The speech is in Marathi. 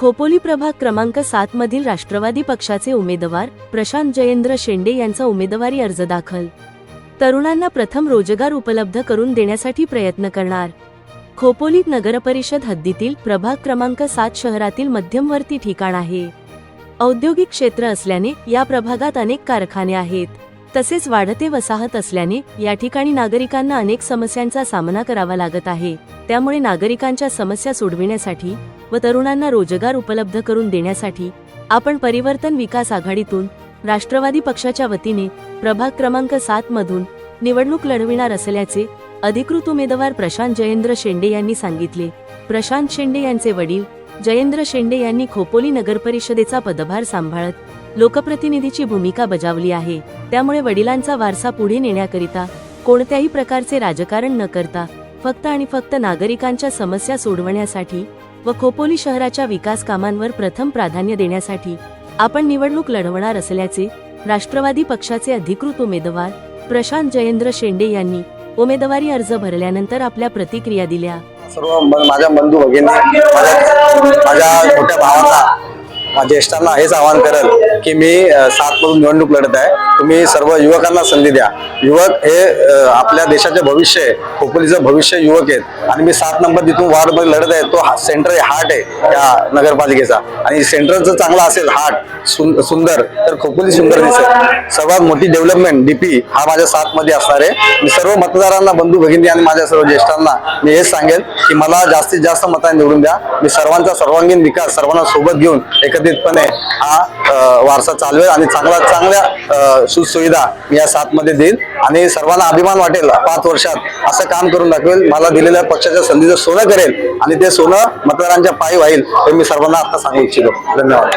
खोपोली प्रभाग क्रमांक सात मधील राष्ट्रवादी पक्षाचे उमेदवार प्रशांत जयेंद्र शेंडे यांचा उमेदवारी अर्ज दाखल. तरुणांना प्रथम रोजगार उपलब्ध करून देण्यासाठी प्रयत्न करणार. खोपोलीत नगरपरिषद हद्दीतील प्रभाग क्रमांक सात शहरातील मध्यमवर्ती ठिकाण आहे. औद्योगिक क्षेत्र असल्याने या प्रभागात अनेक कारखाने आहेत. तसेच वाढते वसाहत असल्याने या ठिकाणी नागरिकांना अनेक समस्यांचा सामना करावा लागत आहे. त्यामुळे नागरिकांच्या समस्या सोडविण्यासाठी व तरुणांना रोजगार उपलब्ध करून देण्यासाठी आपण परिवर्तन विकास आघाडीतून राष्ट्रवादी पक्षाच्या वतीने प्रभाग क्रमांक सात मधून निवडणूक लढविणार असल्याचे अधिकृत उमेदवार प्रशांत जयेंद्र शेंडे यांनी सांगितले. प्रशांत शेंडे यांचे वडील जयेंद्र शेंडे यांनी खोपोली नगरपरिषदेचा पदभार सांभाळत लोकप्रतिनिधीची भूमिका बजावली आहे. त्यामुळे वडिलांचा वारसा पुढे नेण्याकरिता कोणत्याही प्रकारचे राजकारण न करता फक्त आणि फक्त नागरिकांच्या समस्या सोडवण्यासाठी व खोपोली शहराच्या विकास कामांवर प्रथम प्राधान्य देण्यासाठी आपण निवडणूक लढवणार असल्याचे राष्ट्रवादी पक्षाचे अधिकृत उमेदवार प्रशांत जयेंद्र शेंडे यांनी उमेदवारी अर्ज भरल्यानंतर आपल्या प्रतिक्रिया दिल्या. सर्व माझ्या बंधू भगिनी माझ्या छोट्या मोठ्या ज्येष्ठांना हेच आवाहन करेल की मी सातमधून निवडणूक लढत आहे. तुम्ही सर्व युवकांना संधी द्या. युवक हे आपल्या देशाचे भविष्य आहे. खोपोलीचं भविष्य युवक आहेत. आणि मी सात नंबर तिथून वार्डमध्ये लढत आहे तो सेंटर हार्ट आहे या नगरपालिकेचा. आणि सेंटर जर चांगला असेल हार्ट सुंदर तर खोपोली सुंदर दिसेल. सर्वात मोठी डेव्हलपमेंट डीपी हा माझ्या सातमध्ये असणार आहे. मी सर्व मतदारांना बंधू भगिनी आणि माझ्या सर्व ज्येष्ठांना मी हेच सांगेल की मला जास्तीत जास्त मतांनी निवडून द्या. मी सर्वांचा सर्वांगीण विकास सर्वांना सोबत घेऊन एकत्रितपणे हा वारसा चालवेल आणि चांगला चांगल्या सुखसुविधा मी या साथमध्ये देईल आणि सर्वांना अभिमान वाटेल पाच वर्षात असं काम करून दाखवेल. मला दिलेल्या पक्षाच्या संधीचं सोनं करेल आणि ते सोनं मतदारांच्या पायी व्हाईल हे मी सर्वांना आता सांगू इच्छितो. धन्यवाद.